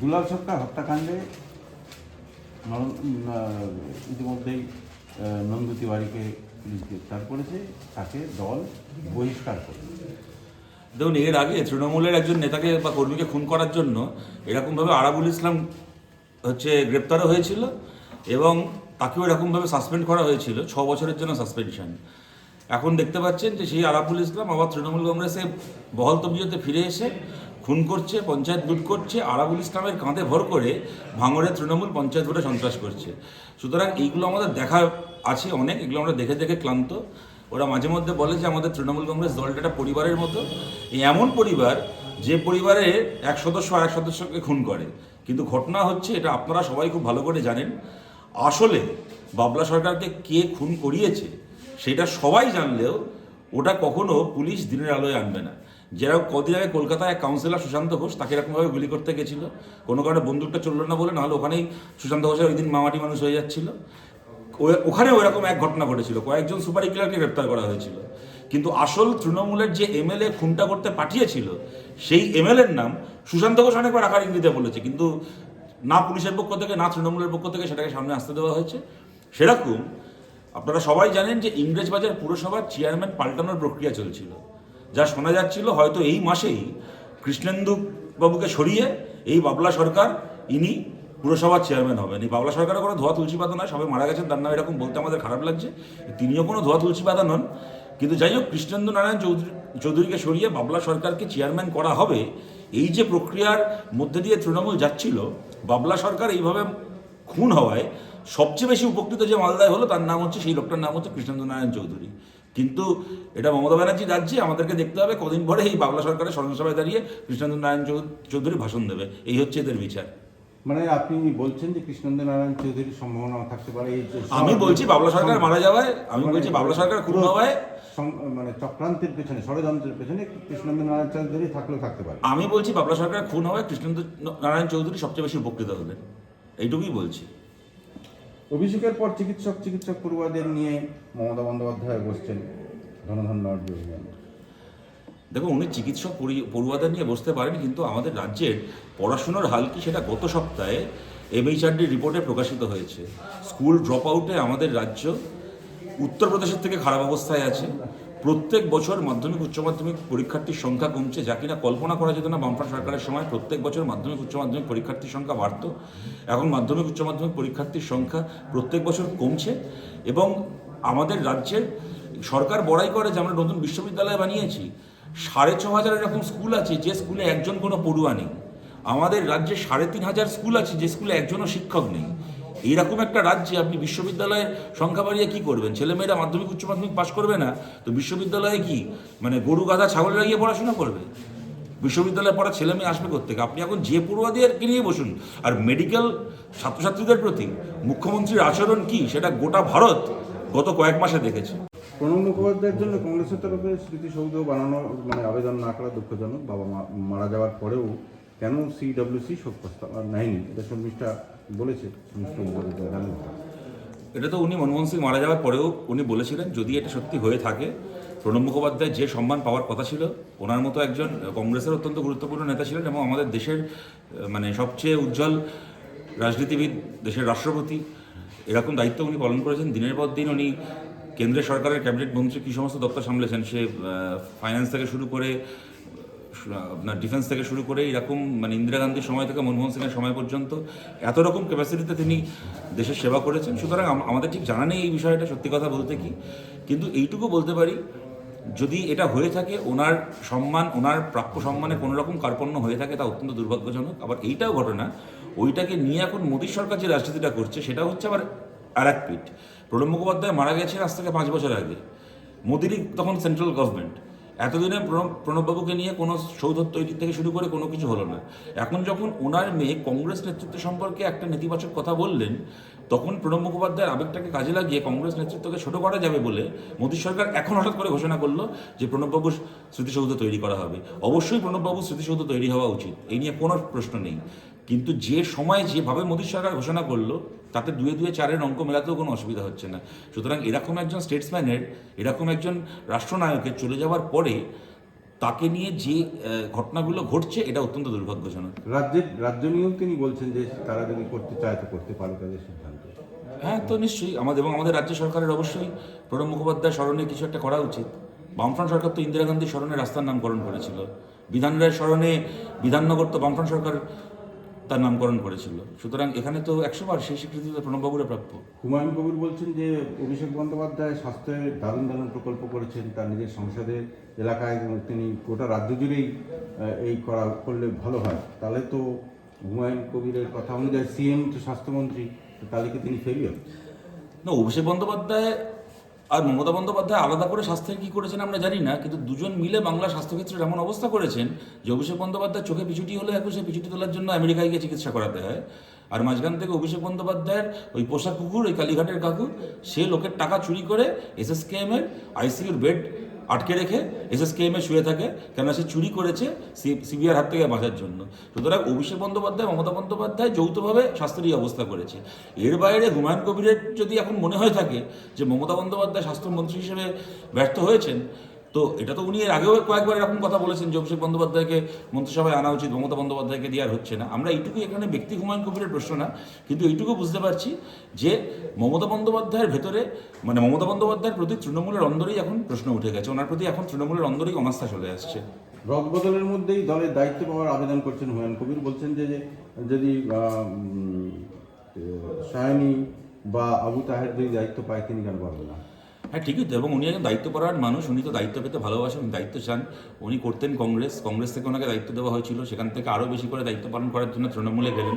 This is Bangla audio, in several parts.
দুলাল সরকার হত্যাকাণ্ডে ইতিমধ্যেই আহ, তিওয়ারিকে পুলিশ গ্রেপ্তার করেছে তাকে দল বহিষ্কার করে। দেখুন এর আগে তৃণমূলের একজন নেতাকে বা কর্মীকে খুন করার জন্য এরকমভাবে আরাবুল ইসলাম হচ্ছে গ্রেপ্তারও হয়েছিল এবং তাকেও এরকমভাবে সাসপেন্ড করা হয়েছিল ছ বছরের জন্য সাসপেনশন। এখন দেখতে পাচ্ছেন যে সেই আরাবুল ইসলাম আবার তৃণমূল কংগ্রেসে বহল তবিয়তে ফিরে এসে খুন করছে, পঞ্চায়েত লুট করছে, আরাবুল ইসলামের কাঁধে ভর করে ভাঙড়ের তৃণমূল পঞ্চায়েত ভোটে সন্ত্রাস করছে। সুতরাং এইগুলো আমাদের দেখা আছে অনেক, এগুলো আমরা দেখে দেখে ক্লান্ত। ওরা মাঝে মধ্যে বলে যে আমাদের তৃণমূল কংগ্রেস দলটা একটা পরিবারের মতো। এমন পরিবার, যে পরিবারে এক সদস্য আর এক সদস্যকে খুন করে। কিন্তু ঘটনা হচ্ছে এটা আপনারা সবাই খুব ভালো করে জানেন। আসলে বাবলা সরকারকে কে খুন করিয়েছে, সেটা সবাই জানলেও ওটা কখনো পুলিশ দিনের আলোয় আনবে না। যেরকম কদিন আগে কলকাতায় কাউন্সিলর সুশান্ত ঘোষ তাকে এরকমভাবে গুলি করতে গেছিল। কোনো কারণে বন্দুকটা চলল না বলে, নাহলে ওখানেই সুশান্ত ঘোষের ওই দিন মামাটি মানুষ হয়ে যাচ্ছিল। ওখানে ওরকম এক ঘটনা ঘটেছিল। কয়েকজন সুপার কিলারকে গ্রেপ্তার করা হয়েছিল। কিন্তু আসল তৃণমূলের যে এমএলএ খুনটা করতে পাঠিয়েছিল, সেই এমএলএর নাম সুশান্ত ঘোষ অনেকবার আকার ইঙ্গিতে বলেছে। কিন্তু না পুলিশের পক্ষ থেকে, না তৃণমূলের পক্ষ থেকে সেটাকে সামনে আসতে দেওয়া হয়েছে। সেরকম আপনারা সবাই জানেন যে ইংরেজবাজার পুরসভার চেয়ারম্যান পাল্টানোর প্রক্রিয়া চলছিল। যা শোনা যাচ্ছিল হয়তো এই মাসেই কৃষ্ণেন্দু বাবুকে সরিয়ে এই বাবলা সরকার, ইনি পুরসভার চেয়ারম্যান হবেন। এই বাবলা সরকারের কোনো ধোয়া তুলসী পাতা নয় সবাই মারা গেছেন, তার নাম এরকম বলতে আমাদের খারাপ লাগছে। তিনিও কোনো ধোয়া তুলসী পাতা নন। কিন্তু যাই হোক, কৃষ্ণেন্দু নারায়ণ চৌধুরী, চৌধুরীকে সরিয়ে বাবলা সরকারকে চেয়ারম্যান করা হবে, এই যে প্রক্রিয়ার মধ্যে দিয়ে তৃণমূল যাচ্ছিল, বাবলা সরকার এইভাবে খুন হওয়ায় সবচেয়ে বেশি উপকৃত যে মালদায় হলো, তার নাম হচ্ছে, সেই লোকটার নাম হচ্ছে কৃষ্ণেন্দু নারায়ণ চৌধুরী। কিন্তু এটা মমতা ব্যানার্জি রাজ্যে আমাদেরকে দেখতে হবে কদিন পরে এই বাংলা সরকারের স্মরণসভায় দাঁড়িয়ে কৃষ্ণেন্দু নারায়ণ চৌধুরী ভাষণ দেবে। এই হচ্ছে এদের বিচার। মানে আপনি বলছেন যে কৃষ্ণেন্দ্র নারায়ণ চৌধুরীর সম্ভাবনা থাকতে পারে আমি বলছি বাবলা সরকার মারা যাওয়ায় আমি মানে বলছি বাবলা সরকার খুন হওয়ায়। মানে চক্রান্তের পেছনে ষড়যন্ত্রের পেছনে কৃষ্ণেন্দ্র নারায়ণ চৌধুরী থাকলেও থাকতে পারে। আমি বলছি বাবলা সরকার খুন হওয়ায় কৃষ্ণেন্দু নারায়ণ চৌধুরী সবচেয়ে বেশি উপকৃত হবেন। এইটুকুই বলছি। অভিষেকের পর চিকিৎসক চিকিৎসক পড়ুয়াদের নিয়ে মমতা বন্দ্যোপাধ্যায় বসছেন ধনধন্য অর্জন দেখো উনি চিকিৎসক পড়ুয়াদের নিয়ে বসতে পারেন, কিন্তু আমাদের রাজ্যের পড়াশুনোর হাল কি সেটা গত সপ্তাহে এমএইচআরডি রিপোর্টে প্রকাশিত হয়েছে। স্কুল ড্রপ আউটে আমাদের রাজ্য উত্তরপ্রদেশের থেকে খারাপ অবস্থায় আছে। প্রত্যেক বছর মাধ্যমিক, উচ্চ মাধ্যমিক পরীক্ষার্থীর সংখ্যা কমছে। যা কিনা কল্পনা করা যেত না, বামফ্রন্ট সরকারের সময় প্রত্যেক বছর মাধ্যমিক, উচ্চ মাধ্যমিক পরীক্ষার্থীর সংখ্যা বাড়তো। এখন মাধ্যমিক, উচ্চ মাধ্যমিক পরীক্ষার্থীর সংখ্যা প্রত্যেক বছর কমছে এবং আমাদের রাজ্যের সরকার বড়াই করে যে আমরা নতুন বিশ্ববিদ্যালয় বানিয়েছি। সাড়ে ছ হাজার এরকম স্কুল আছে যে স্কুলে একজন কোনো পড়ুয়া নেই। আমাদের রাজ্যে সাড়ে তিন হাজার স্কুল আছে যে স্কুলে একজনও শিক্ষক নেই। এইরকম একটা রাজ্যে আপনি বিশ্ববিদ্যালয়ের সংখ্যা বাড়িয়ে কী করবেন? ছেলেমেয়েরা মাধ্যমিক, উচ্চ মাধ্যমিক পাশ করবে না? তো বিশ্ববিদ্যালয়ে কি? মানে গরু, গাধা ছাগল লাগিয়ে পড়াশোনা করবে? বিশ্ববিদ্যালয়ে পড়া ছেলে মেয়ে আসবে কোথেকে আপনি এখন যে পড়ুয়াদেরকে নিয়ে বসুন, আর মেডিকেল ছাত্রছাত্রীদের প্রতি মুখ্যমন্ত্রীর আচরণ কি? সেটা গোটা ভারত গত কয়েক মাসে দেখেছে। প্রণব মুখোপাধ্যায়ের জন্য কংগ্রেসের তরফে স্মৃতিসৌধ বানানো মানে আবেদন না করা দুঃখজনক। বাবা মারা যাওয়ার পরেও কেন সিডব্লিউসি শোক প্রস্তাব আর নেয়নি এটা শর্মিষ্ঠা বলেছে। এটা তো উনি মনমোহন সিং মারা যাওয়ার পরেও উনি বলেছিলেন, যদি এটা সত্যি হয়ে থাকে, প্রণব মুখোপাধ্যায় যে সম্মান পাওয়ার কথা ছিল, ওনার মতো একজন কংগ্রেসের অত্যন্ত গুরুত্বপূর্ণ নেতা ছিলেন এবং আমাদের দেশের মানে সবচেয়ে উজ্জ্বল রাজনীতিবিদ, দেশের রাষ্ট্রপতি, এরকম দায়িত্ব উনি পালন করেছেন। দিনের পর দিন উনি কেন্দ্রের সরকারের ক্যাবিনেট মন্ত্রী কী সমস্ত দপ্তর সামলেছেন? সে ফাইন্যান্স থেকে শুরু করে আপনার ডিফেন্স থেকে শুরু করে এরকম মানে ইন্দিরা গান্ধীর সময় থেকে, মনমোহন সিংয়ের সময় পর্যন্ত এত রকম ক্যাপাসিটিতে তিনি দেশের সেবা করেছেন। সুতরাং আমাদের ঠিক জানা নেই এই বিষয়টা, সত্যি কথা বলতে কি। কিন্তু এইটুকু বলতে পারি, যদি এটা হয়ে থাকে, ওনার সম্মান, ওনার প্রাপ্য সম্মানে কোনো রকম কার্পণ্য হয়ে থাকে, তা অত্যন্ত দুর্ভাগ্যজনক। আবার এইটাও ঘটনা, ওইটাকে নিয়ে এখন মোদী সরকার যে রাজনীতিটা করছে, সেটা হচ্ছে আবার আর এক পিঠ। প্রণব মুখোপাধ্যায় মারা গেছেন আজ থেকে পাঁচ বছর আগে। মোদিরই তখন সেন্ট্রাল গভর্নমেন্ট এতদিনে প্রণব, প্রণববাবুকে নিয়ে কোনো সৌধ তৈরি থেকে শুরু করে কোনো কিছু হলো না। এখন যখন ওনার মেয়ে কংগ্রেস নেতৃত্ব সম্পর্কে একটা নেতিবাচক কথা বললেন, তখন প্রণব মুখোপাধ্যায়ের আবেগটাকে কাজে লাগিয়ে কংগ্রেস নেতৃত্বকে ছোট করা যাবে বলে মোদী সরকার এখন হঠাৎ করে ঘোষণা করল যে প্রণববাবুর স্মৃতিসৌধ তৈরি করা হবে। অবশ্যই প্রণববাবুর স্মৃতিসৌধ তৈরি হওয়া উচিত। এই নিয়ে কোনো প্রশ্ন নেই। কিন্তু যে সময়, যেভাবে মোদী সরকার ঘোষণা করল তাতে দুয়ে দুয়ে চারের অঙ্ক মেলাতেও কোনো অসুবিধা হচ্ছে না। সুতরাং এরকম একজন স্টেটসম্যানের এরকম একজন রাষ্ট্রনায়কের চলে যাওয়ার পরে তাকে নিয়ে যে ঘটনাগুলো ঘটছে এটা অত্যন্ত দুর্ভাগ্যজনক। রাজ্যের রাজ্য নিয়েও তিনি বলছেন যে তারা যদি করতে চায় তো করতে পারে তাদের সিদ্ধান্ত। হ্যাঁ তো নিশ্চয়ই আমাদের এবং আমাদের রাজ্য সরকারের অবশ্যই প্রণব মুখোপাধ্যায় স্মরণে কিছু একটা করা উচিত। বামফ্রন্ট সরকার তো ইন্দিরা গান্ধী স্মরণে রাস্তার নামকরণ করেছিল। বিধান রায়ের স্মরণে বিধাননগর তো বামফ্রন্ট সরকার তার নামকরণ করেছিল। সুতরাং এখানে তো একশো বার সেই স্বীকৃতি তো প্রণববাবুরা প্রাপ্য। হুমায়ুন কবির বলছেন যে অভিষেক বন্দ্যোপাধ্যায় স্বাস্থ্যের দারুণ দারুণ প্রকল্প করেছেন তার নিজের সংসদের এলাকায় তিনি গোটা রাজ্য জুড়েই এই করা করলে ভালো হয়। তাহলে তো হুমায়ুন কবিরের কথা অনুযায়ী সিএম তো স্বাস্থ্যমন্ত্রী তাহলে কি তিনি ফেলিয়ার না অভিষেক বন্দ্যোপাধ্যায় আর মমতা বন্দ্যোপাধ্যায় আলাদা করে স্বাস্থ্যের কী করেছেন আমরা জানি না, কিন্তু দুজন মিলে বাংলা স্বাস্থ্যক্ষেত্রের এমন অবস্থা করেছেন যে অভিষেক বন্দ্যোপাধ্যায় চোখে পিছুটি হলে এখন সে পিছুটি তোলার জন্য আমেরিকায় গিয়ে চিকিৎসা করাতে হয়। আর মাঝখান থেকে অভিষেক বন্দ্যোপাধ্যায়ের ওই পোশাক কুকুর, ওই কালীঘাটের কাকু, সে লোকের টাকা চুরি করে এস এস কে এর আইসিইউর বেড আটকে রেখে এসএসকেএম শুয়ে থাকে, কেননা সে চুরি করেছে সিবিআর হাত থেকে বাঁচার জন্য। সুতরাং অভিষেক বন্দ্যোপাধ্যায়, মমতা বন্দ্যোপাধ্যায় যৌথভাবে স্বাস্থ্যের অবস্থা করেছে। এর বাইরে হুমায়ুন কবিরের যদি এখন মনে হয়ে থাকে যে মমতা বন্দ্যোপাধ্যায় স্বাস্থ্যমন্ত্রী হিসেবে ব্যর্থ হয়েছেন তো এটা তো উনি এর আগেও কয়েকবার এরকম কথা বলেছেন যে অভিষেক বন্দ্যোপাধ্যায়কে মন্ত্রিসভায় আনা উচিত, মমতা বন্দ্যোপাধ্যায়কে দেওয়ার হচ্ছে না। আমরা এইটুকু এখানে ব্যক্তি হুমায়ুন কবিরের প্রশ্ন না, কিন্তু এইটুকু বুঝতে পারছি যে মমতা বন্দ্যোপাধ্যায়ের ভেতরে মানে মমতা বন্দ্যোপাধ্যায়ের প্রতি তৃণমূলের অন্দরেই এখন প্রশ্ন উঠে গেছে, ওনার প্রতি এখন তৃণমূলের অন্দরেই অনাস্থা চলে আসছে। রদবদলের মধ্যেই দলের দায়িত্ব পাওয়ার আবেদন করছেন হুমায়ুন কবির, বলছেন যে যদি সায়নী বা আবু তাহের যদি দায়িত্ব পায়, তিনি কেন পারবেন না? হ্যাঁ ঠিকই তো। এবং উনি একজন দায়িত্বপরায়ণ মানুষ, উনি তো দায়িত্ব পেতে ভালোবাসেন, দায়িত্ব চান। উনি করতেন কংগ্রেস কংগ্রেস থেকে ওনাকে দায়িত্ব দেওয়া হয়েছিল। সেখান থেকে আরও বেশি করে দায়িত্ব পালন করার জন্য তৃণমূলে গেলেন।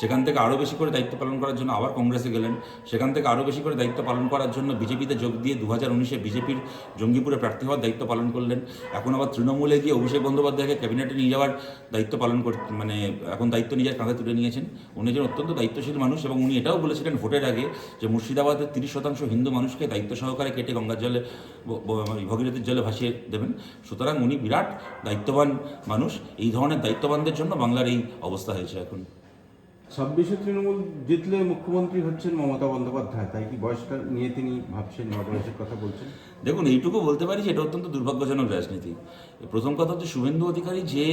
সেখান থেকে আরও বেশি করে দায়িত্ব পালন করার জন্য আবার কংগ্রেসে গেলেন। সেখান থেকে আরও বেশি করে দায়িত্ব পালন করার জন্য বিজেপিতে যোগ দিয়ে দু হাজার উনিশে বিজেপির জঙ্গিপুরে প্রার্থী হওয়ার দায়িত্ব পালন করলেন। এখন আবার তৃণমূলে গিয়ে অভিষেক বন্দ্যোপাধ্যায়কে ক্যাবিনেটে নিয়ে যাওয়ার দায়িত্ব পালন করতে মানে এখন দায়িত্ব নিজের কাঁধে তুলে নিয়েছেন। উনি একজন অত্যন্ত দায়িত্বশীল মানুষ এবং উনি এটাও বলেছিলেন ভোটের আগে যে মুর্শিদাবাদের তিরিশ শতাংশ হিন্দু মানুষকে দায়িত্ব সহকারে কেটে গঙ্গার জলে ভগীরথীর জলে ভাসিয়ে দেবেন। সুতরাং উনি বিরাট দায়িত্ববান মানুষ। এই ধরনের দায়িত্ববানদের জন্য বাংলার এই অবস্থা হয়েছে এখন। ছাব্বিশে তৃণমূল জিতলে মুখ্যমন্ত্রী হচ্ছেন মমতা বন্দ্যোপাধ্যায়। তাই কি বয়সটা নিয়ে তিনি ভাবছেন বা বয়সের কথা বলছেন? দেখুন, এইটুকু বলতে পারি যে এটা অত্যন্ত দুর্ভাগ্যজনক রাজনীতি। প্রথম কথা হচ্ছে শুভেন্দু অধিকারী যে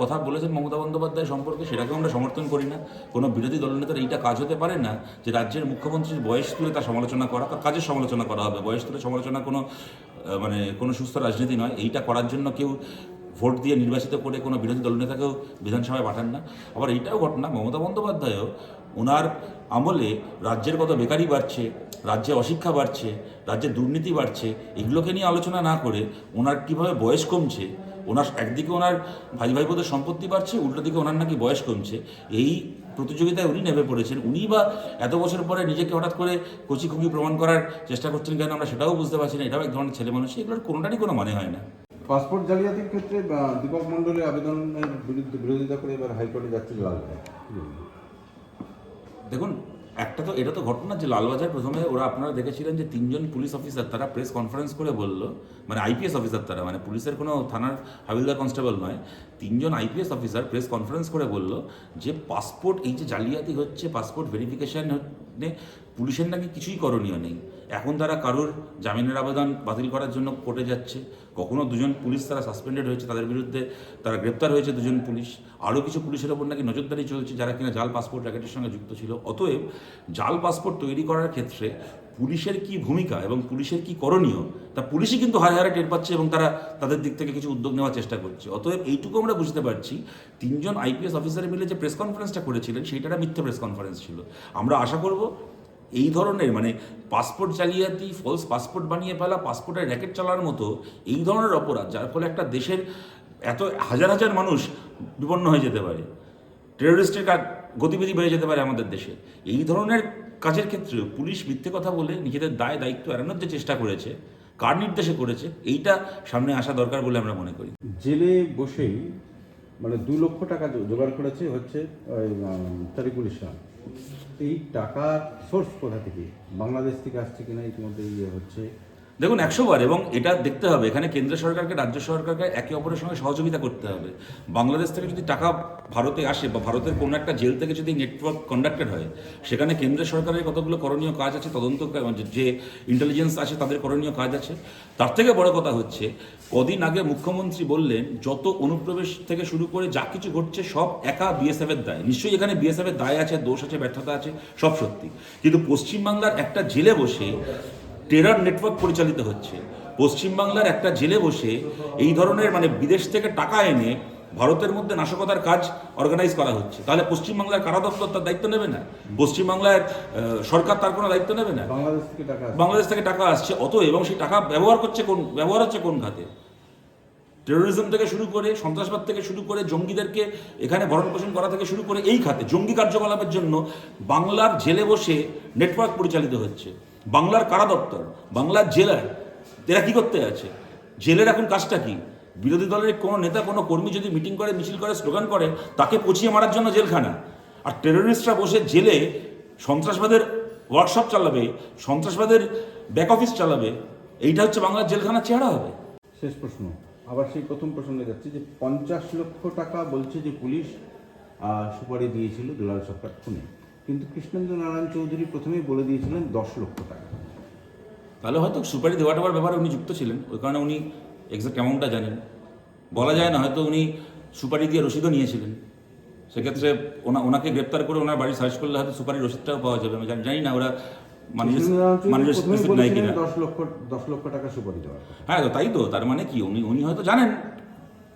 কথা বলেছেন মমতা বন্দ্যোপাধ্যায় সম্পর্কে সেটাকে আমরা সমর্থন করি না। কোনো বিরোধী দলনেতার এইটা কাজ হতে পারে না যে রাজ্যের মুখ্যমন্ত্রীর বয়স তুলে তার সমালোচনা করা তার কাজের সমালোচনা করা হবে। বয়স তুলে সমালোচনা কোনো মানে কোনো সুস্থ রাজনীতি নয়। এইটা করার জন্য কেউ ভোট দিয়ে নির্বাচিত করে কোনো বিরোধী দলনেতাকেও বিধানসভায় পাঠান না। আবার এইটাও ঘটনা, মমতা বন্দ্যোপাধ্যায়ও ওনার আমলে রাজ্যের কত বেকারি বাড়ছে, রাজ্যে অশিক্ষা বাড়ছে, রাজ্যে দুর্নীতি বাড়ছে, এগুলোকে নিয়ে আলোচনা না করে ওনার কীভাবে বয়স কমছে, ওনার একদিকে ওনার ভাই ভাইপোদের সম্পত্তি বাড়ছে, উল্টো দিকে ওনার নাকি বয়স কমছে, এই প্রতিযোগিতায় উনি নেমে পড়েছেন। উনি বা এত বছর পরে নিজেকে হঠাৎ করে কচি খুকি প্রমাণ করার চেষ্টা করছেন কেন আমরা সেটাও বুঝতে পারছি না, এটাও এক ধরনের ছেলে মানুষ এগুলোর কোনোটারই কোনো মানে হয় না। পাসপোর্ট জালিয়াতির ক্ষেত্রে দীপক মণ্ডলের আবেদনের বিরুদ্ধে বিরোধিতা করে এবার হাইকোর্টে যাচ্ছে? দেখুন, একটা তো, এটা তো ঘটনা যে লালবাজার প্রথমে ওরা আপনারা দেখেছিলেন যে তিনজন পুলিশ অফিসার, তারা প্রেস কনফারেন্স করে বলল মানে আইপিএস অফিসার তারা মানে পুলিশের কোনো থানার হাবিলদার কনস্টেবল নয়, তিনজন আইপিএস অফিসার প্রেস কনফারেন্স করে বলল যে পাসপোর্ট, এই যে জালিয়াতি হচ্ছে, পাসপোর্ট ভেরিফিকেশন পুলিশের নাকি কিছুই করণীয় নেই। এখন তারা কারোর জামিনের আবেদন বাতিল করার জন্য কোর্টে যাচ্ছে। কখনো দুজন পুলিশ তারা সাসপেন্ডেড হয়েছে, তাদের বিরুদ্ধে তারা গ্রেপ্তার হয়েছে দুজন পুলিশ। আরও কিছু পুলিশের ওপর নাকি নজরদারি চলছে, যারা কিনা জাল পাসপোর্ট র্যাকেটের সঙ্গে যুক্ত ছিল। অতএব জাল পাসপোর্ট তৈরি করার ক্ষেত্রে পুলিশের কি ভূমিকা এবং পুলিশের কি করণীয়, তা পুলিশই কিন্তু হারে হারে টের পাচ্ছে এবং তারা তাদের দিক থেকে কিছু উদ্যোগ নেওয়ার চেষ্টা করছে। অতএব এইটুকু আমরা বুঝতে পারছি, তিনজন আইপিএস অফিসার মিলে যে প্রেস কনফারেন্সটা করেছিলেন, সেইটা মিথ্যে প্রেস কনফারেন্স ছিল। আমরা আশা করব এই ধরনের মানে পাসপোর্ট জালিয়াতি ফলস পাসপোর্ট বানিয়ে ফেলা, পাসপোর্টের র্যাকেট চালার মতো এই ধরনের অপরাধ, যার ফলে একটা দেশের এত হাজার হাজার মানুষ বিপন্ন হয়ে যেতে পারে। টেরোরিস্টের গতিবিধি বেড়ে যেতে পারে আমাদের দেশে। এই ধরনের কাজের ক্ষেত্রে পুলিশ মিথ্যে কথা বলে নিজেদের দায়, দায়িত্ব এড়ানোর যে চেষ্টা করেছে, কার নির্দেশে করেছে, এইটা সামনে আসা দরকার বলে আমরা মনে করি। জেলে বসেই মানে দু লক্ষ টাকা জোগাড় করেছে হচ্ছে তারিকুল ইসলাম এই টাকা সোর্স কোথা থেকে? বাংলাদেশ থেকে আসছে কিনা ইতিমধ্যে ইয়ে হচ্ছে। দেখুন, একশো বার, এবং এটা দেখতে হবে, এখানে কেন্দ্র সরকারকে রাজ্য সরকারকে একে অপরের সঙ্গে সহযোগিতা করতে হবে। বাংলাদেশ থেকে যদি টাকা ভারতে আসে, বা ভারতের কোনো একটা জেল থেকে যদি নেটওয়ার্ক কন্ডাক্টেড হয়, সেখানে কেন্দ্র সরকারের কতগুলো করণীয় কাজ আছে, তদন্ত যে ইন্টেলিজেন্স আছে, তাদের করণীয় কাজ আছে। তার থেকে বড় কথা হচ্ছে, কদিন আগে মুখ্যমন্ত্রী বললেন, যত অনুপ্রবেশ থেকে শুরু করে যা কিছু ঘটছে, সব একা বিএসএফ এর দায়। নিশ্চয়ই এখানে বিএসএফ এর দায় আছে, দোষ আছে, ব্যর্থতা আছে, সব সত্যি। কিন্তু পশ্চিমবাংলার একটা জেলে বসে টেরার নেটওয়ার্ক পরিচালিত হচ্ছে। পশ্চিমবাংলার একটা জেলে বসে এই ধরনের মানে বিদেশ থেকে টাকা এনে ভারতের মধ্যে নাশকতার কাজ অর্গানাইজ করা হচ্ছে। তাহলে পশ্চিমবাংলার কারা দপ্তর তার দায়িত্ব নেবে না? পশ্চিমবাংলার সরকার তার কোনো দায়িত্ব নেবে না? বাংলাদেশ থেকে টাকা আসছে। বাংলাদেশ থেকে টাকা আসছে অত এবং সেই টাকা ব্যবহার করছে কোন ব্যবহার হচ্ছে কোন খাতে টেরোরিজম থেকে শুরু করে সন্ত্রাসবাদ থেকে শুরু করে জঙ্গিদেরকে এখানে ভরণ পোষণ করা থেকে শুরু করে এই খাতে জঙ্গি কার্যকলাপের জন্য বাংলার জেলে বসে নেটওয়ার্ক পরিচালিত হচ্ছে। বাংলার কারা দপ্তর? বাংলার জেলার এরা কি করতে আছে জেলের এখন কাজটা কি? বিরোধী দলের কোনো নেতা, কোনো কর্মী যদি মিটিং করে, মিছিল করে, স্লোগান করে, তাকে পচিয়ে মারার জন্য জেলখানা। আর টেরোরিস্টরা বসে জেলে সন্ত্রাসবাদের ওয়ার্কশপ চালাবে, সন্ত্রাসবাদের ব্যাক অফিস চালাবে, এইটা হচ্ছে বাংলার জেলখানার চেহারা হবে। শেষ প্রশ্ন। আবার সেই প্রথম প্রসঙ্গে যাচ্ছি যে পঞ্চাশ লক্ষ টাকা বলছে যে পুলিশ সুপারি দিয়েছিল দুলাল সরকার খুনে। কিন্তু কৃষ্ণেন্দ্র নারায়ণ চৌধুরী প্রথমেই বলে দিয়েছিলেন দশ লক্ষ টাকা। তাহলে হয়তো সুপারি দেওয়া টেওয়ার ব্যাপারে উনি যুক্ত ছিলেন ওই কারণে উনি এক্সাক্ট অ্যামাউন্টটা জানেন। বলা যায় না হয়তো উনি সুপারি দিয়ে রসিদও নিয়েছিলেন। সেক্ষেত্রে ওনা ওনাকে গ্রেপ্তার করে ওনার বাড়ি সার্চ করলে হয়তো সুপারি রসিদটাও পাওয়া যাবে। আমি জানি- না ওরা। হ্যাঁ তো তাই তো তার মানে কি? উনি উনি হয়তো জানেন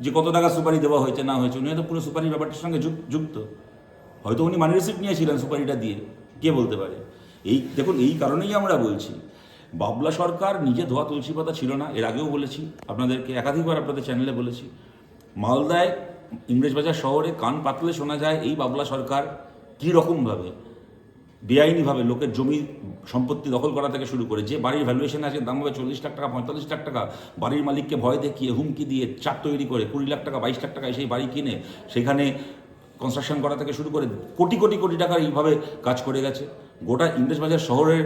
যে কত টাকা সুপারি দেওয়া হয়েছে না হয়েছে। উনি হয়তো পুরো সুপারির ব্যাপারটার সঙ্গে যুক- যুক্ত। হয়তো উনি মানি রিসিপ্ট নিয়েছিলেন সুপারিটা দিয়ে, কে বলতে পারে? এই, দেখুন, এই কারণেই আমরা বলছি, বাবলা সরকার নিজে ধোয়া তুলসী পাতা ছিল না, এর আগেও বলেছি, আপনাদেরকে একাধিকবার আপনাদের চ্যানেলে বলেছি। মালদায়, ইংরেজবাজার শহরে কান পাতলে শোনা যায় এই বাবলা সরকার কী রকমভাবে বেআইনিভাবে লোকের জমি সম্পত্তি দখল করা থেকে শুরু করে, যে বাড়ির ভ্যালুয়েশন আছে, দাম হবে চল্লিশ লাখ টাকা, পঁয়তাল্লিশ লাখ টাকা, বাড়ির মালিককে ভয় দেখিয়ে হুমকি দিয়ে চার তৈরি করে কুড়ি লাখ টাকা, বাইশ লাখ টাকায় সেই বাড়ি কিনে, সেখানে কনস্ট্রাকশন করা থেকে শুরু করে কোটি কোটি কোটি টাকার এইভাবে কাজ করে গেছে। গোটা ইংরেজবাজার শহরের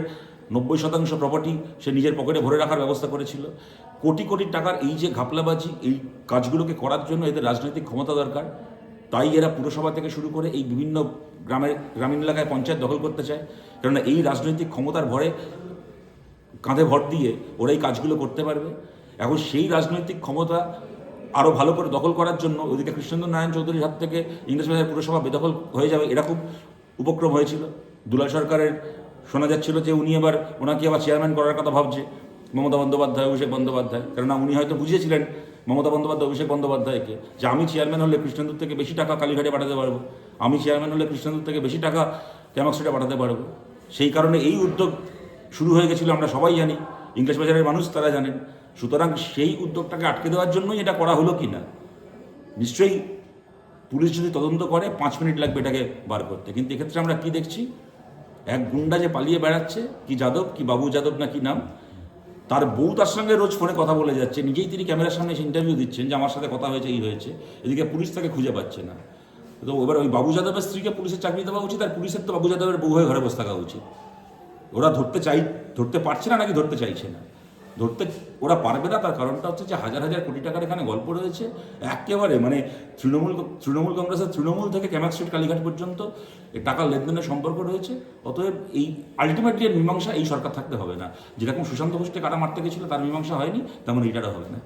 নব্বই শতাংশ প্রপার্টি সে নিজের পকেটে ভরে রাখার ব্যবস্থা করেছিল। কোটি কোটি টাকার এই যে ঘাপলাবাজি, এই কাজগুলোকে করার জন্য এদের রাজনৈতিক ক্ষমতা দরকার। তাই এরা পুরসভা থেকে শুরু করে এই বিভিন্ন গ্রামের, গ্রামীণ এলাকায় পঞ্চায়েত দখল করতে চায়। কেননা এই রাজনৈতিক ক্ষমতার ভরে কাঁধে ভর দিয়ে ওরা এই কাজগুলো করতে পারবে। এখন সেই রাজনৈতিক ক্ষমতা আরও ভালো করে দখল করার জন্য ওদিকে কৃষ্ণেন্দ্র নারায়ণ চৌধুরীর হাত থেকে ইংরেজ বাজার পুরসভা বেদখল হয়ে যাবে এরকম উপক্রম হয়েছিল। দুলাল সরকারের শোনা যাচ্ছিল যে উনি আবার ওনাকে আবার চেয়ারম্যান করার কথা ভাবছে, মমতা বন্দ্যোপাধ্যায়, অভিষেক বন্দ্যোপাধ্যায়। কেননা উনি হয়তো বুঝিয়েছিলেন মমতা বন্দ্যোপাধ্যায়, অভিষেক বন্দ্যোপাধ্যায়কে যে আমি চেয়ারম্যান হলে কৃষ্ণেন্দুর থেকে বেশি টাকা কালীঘাটে পাঠাতে পারব, আমি চেয়ারম্যান হলে কৃষ্ণেন্দুর থেকে বেশি টাকা ক্যামাক্সিটা পাঠাতে পারব। সেই কারণে এই উদ্যোগ শুরু হয়ে গেছিল, আমরা সবাই জানি ইংলিশ বাজারের মানুষ তারা জানেন। সুতরাং সেই উদ্যোগটাকে আটকে দেওয়ার জন্যই এটা করা হলো কি না নিশ্চয়ই পুলিশ যদি তদন্ত করে, পাঁচ মিনিট লাগবে এটাকে বার করতে। কিন্তু এক্ষেত্রে আমরা কি দেখছি? এক গুন্ডা যে পালিয়ে বেড়াচ্ছে, কি যাদব, কি বাবু যাদব না কি নাম, তার বউ তার সঙ্গে রোজ ফোনে কথা বলে যাচ্ছে। নিজেই তিনি ক্যামেরার সামনে এসে ইন্টারভিউ দিচ্ছেন যে, আমার সাথে কথা হয়েছে, এই হয়েছে। এদিকে পুলিশ তাকে খুঁজে পাচ্ছে না। তো এবার ওই বাবু যাদবের স্ত্রীকে পুলিশের চাকরি দেওয়া উচিত আর পুলিশের তো বাবু যাদবের বউ হয়ে ঘরে বসে থাকা উচিত। ওরা ধরতে চাই, ধরতে পারছে না নাকি ধরতে চাইছে না? ধরতে ওরা পারবে না, তার কারণটা হচ্ছে যে হাজার হাজার কোটি টাকার এখানে গল্প রয়েছে। একেবারে মানে তৃণমূল তৃণমূল কংগ্রেসের তৃণমূল থেকে ক্যামাক স্ট্রিট কালীঘাট পর্যন্ত টাকা লেনদেনের সম্পর্ক রয়েছে। অতএব এই আলটিমেটলি মীমাংসা এই সরকার থাকতে হবে না। যেরকম সুশান্ত ঘোষকে কাটা মারতে গেছিল তার মীমাংসা হয়নি, তেমন এইটারও হবে না।